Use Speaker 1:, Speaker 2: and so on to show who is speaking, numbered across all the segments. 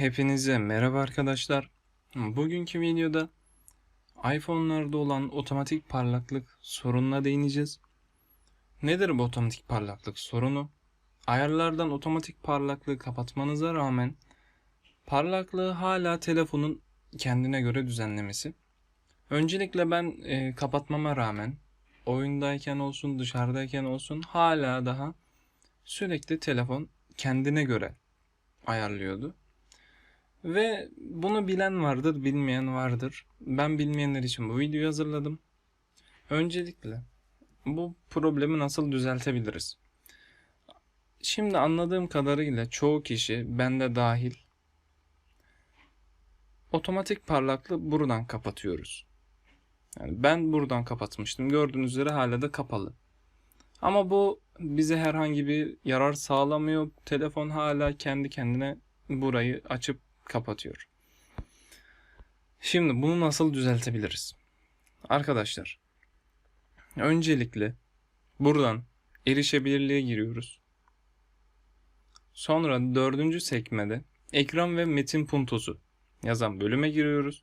Speaker 1: Hepinize merhaba arkadaşlar. Bugünkü videoda iPhone'larda olan otomatik parlaklık sorununa değineceğiz. Nedir bu otomatik parlaklık sorunu? Ayarlardan otomatik parlaklığı kapatmanıza rağmen parlaklığı hala telefonun kendine göre düzenlemesi. Öncelikle ben e, kapatmama rağmen oyundayken olsun dışarıdayken olsun hala daha sürekli telefon kendine göre ayarlıyordu. Ve bunu bilen vardır, bilmeyen vardır. Ben bilmeyenler için bu videoyu hazırladım. Öncelikle bu problemi nasıl düzeltebiliriz? Şimdi anladığım kadarıyla çoğu kişi, ben de dahil, otomatik parlaklığı buradan kapatıyoruz. Yani ben buradan kapatmıştım. Gördüğünüz üzere hala da kapalı. Ama bu bize herhangi bir yarar sağlamıyor. Telefon hala kendi kendine burayı açıp kapatıyor. Şimdi bunu nasıl düzeltebiliriz? Arkadaşlar, öncelikle buradan erişebilirliğe giriyoruz. Sonra dördüncü sekmede ekran ve metin puntosu yazan bölüme giriyoruz.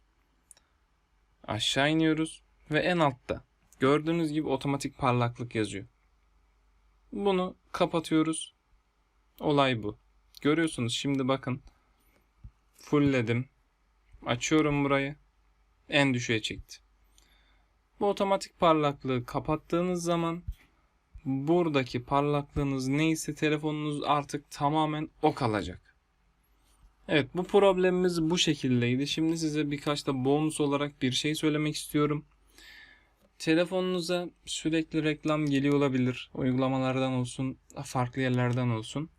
Speaker 1: Aşağı iniyoruz ve en altta gördüğünüz gibi otomatik parlaklık yazıyor. Bunu kapatıyoruz. Olay bu. Görüyorsunuz şimdi bakın fullledim. Açıyorum burayı. En düşüğe çekti. Bu otomatik parlaklığı kapattığınız zaman buradaki parlaklığınız neyse telefonunuz artık tamamen o kalacak. Evet bu problemimiz bu şekildeydi. Şimdi size birkaç da bonus olarak bir şey söylemek istiyorum. Telefonunuza sürekli reklam geliyor olabilir. Uygulamalardan olsun, farklı yerlerden olsun.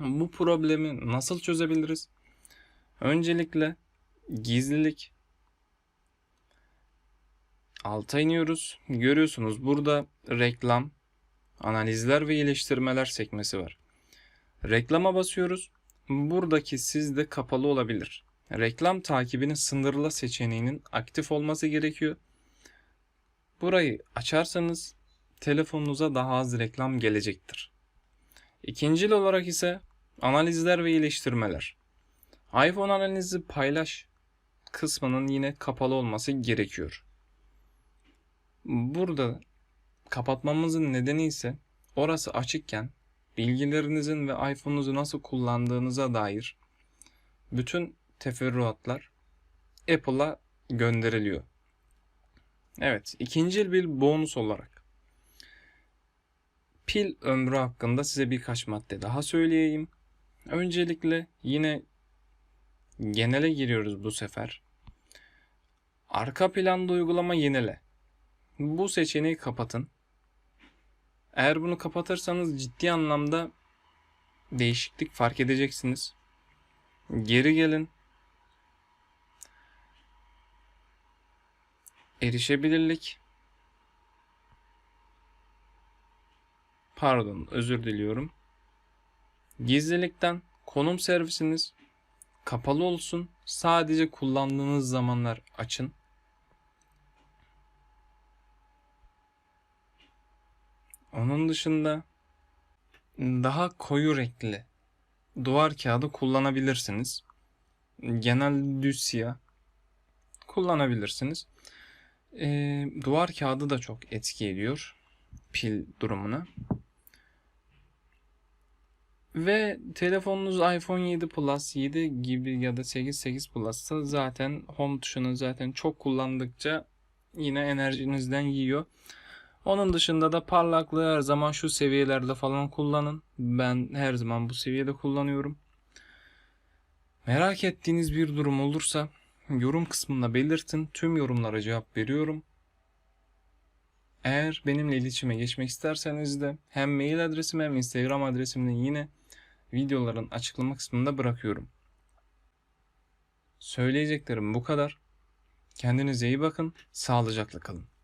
Speaker 1: Bu problemi nasıl çözebiliriz? Öncelikle gizlilik. Alta iniyoruz. Görüyorsunuz burada reklam, analizler ve iyileştirmeler sekmesi var. Reklama basıyoruz. Buradaki sizde kapalı olabilir. Reklam takibini sınırla seçeneğinin aktif olması gerekiyor. Burayı açarsanız telefonunuza daha az reklam gelecektir. İkincil olarak ise analizler ve iyileştirmeler. iPhone analizi paylaş kısmının yine kapalı olması gerekiyor. Burada kapatmamızın nedeni ise orası açıkken bilgilerinizin ve iPhone'unuzu nasıl kullandığınıza dair bütün teferruatlar Apple'a gönderiliyor. Evet, ikinci bir bonus olarak pil ömrü hakkında size birkaç madde daha söyleyeyim. Öncelikle yine genele giriyoruz bu sefer. Arka planda uygulama yenile. Bu seçeneği kapatın. Eğer bunu kapatırsanız ciddi anlamda değişiklik fark edeceksiniz. Geri gelin. Erişebilirlik. Pardon, özür diliyorum. Gizlilikten konum servisiniz kapalı olsun. Sadece kullandığınız zamanlar açın. Onun dışında daha koyu renkli duvar kağıdı kullanabilirsiniz. Genel düz siyah kullanabilirsiniz. Ee, duvar kağıdı da çok etki ediyor pil durumuna. Ve telefonunuz iPhone 7 Plus 7 gibi ya da 8 8 Plus'sa zaten home tuşunu zaten çok kullandıkça yine enerjinizden yiyor. Onun dışında da parlaklığı her zaman şu seviyelerde falan kullanın. Ben her zaman bu seviyede kullanıyorum. Merak ettiğiniz bir durum olursa yorum kısmında belirtin. Tüm yorumlara cevap veriyorum. Eğer benimle iletişime geçmek isterseniz de hem mail adresim hem Instagram adresimden yine videoların açıklama kısmında bırakıyorum. Söyleyeceklerim bu kadar. Kendinize iyi bakın, sağlıcakla kalın.